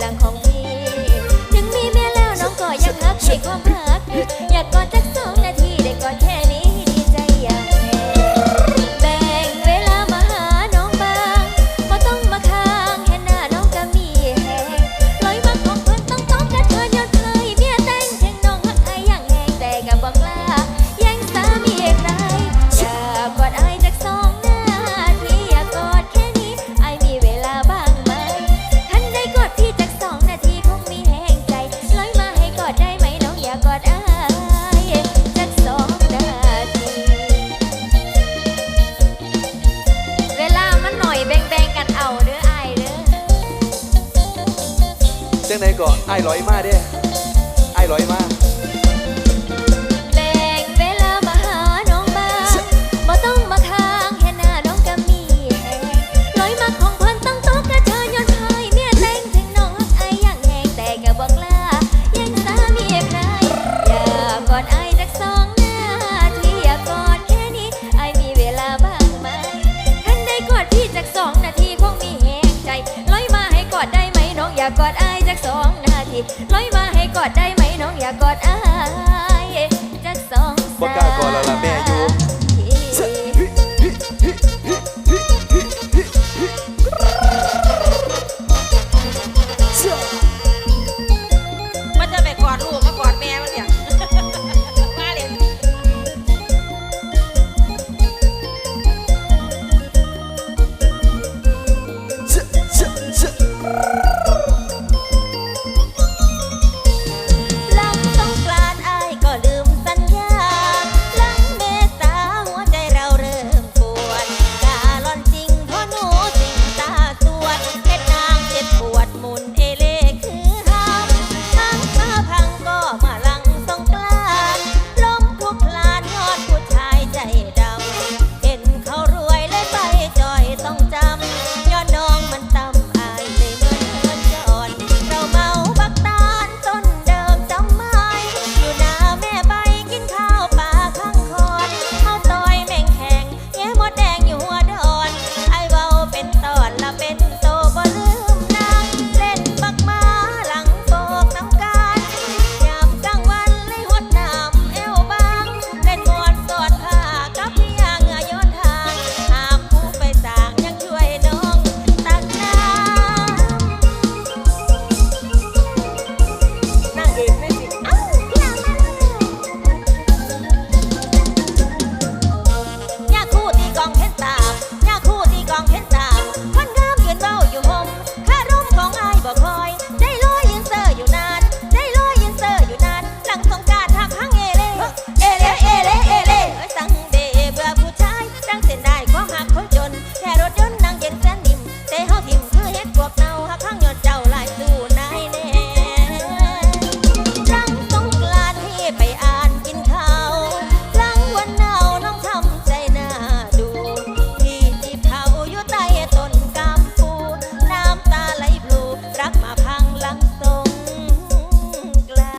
làng hồng ก็ไอ้ายลอยมาเด้ไอ้ลอยมา แบ่งเวลามาหาน้องบ้างบ่ต้องมาค้างแค่หน้าน้องก็มีแหงลอยมาของเพิ่นต้องตกกระเทยย้อนพายเมียแต่งถึงน้องฮักอายอย่างแหงแต่ก็บอกลายังสามีใครอย่ากอดไอายจักสองนาทีอย่ากอดแค่นี้ไอายมีเวลาบ้างไหมท่านได้กอดพี่จักสองนาทีคงมีแหงใจลอยมาให้กอดได้ไหมน้องอยากกอดอาย สองนาทีลอยมาให้กอดได้ไหมน้องอยากกอดไอายจักสองสาบ่กล้ากอดแล้วล่ะแม่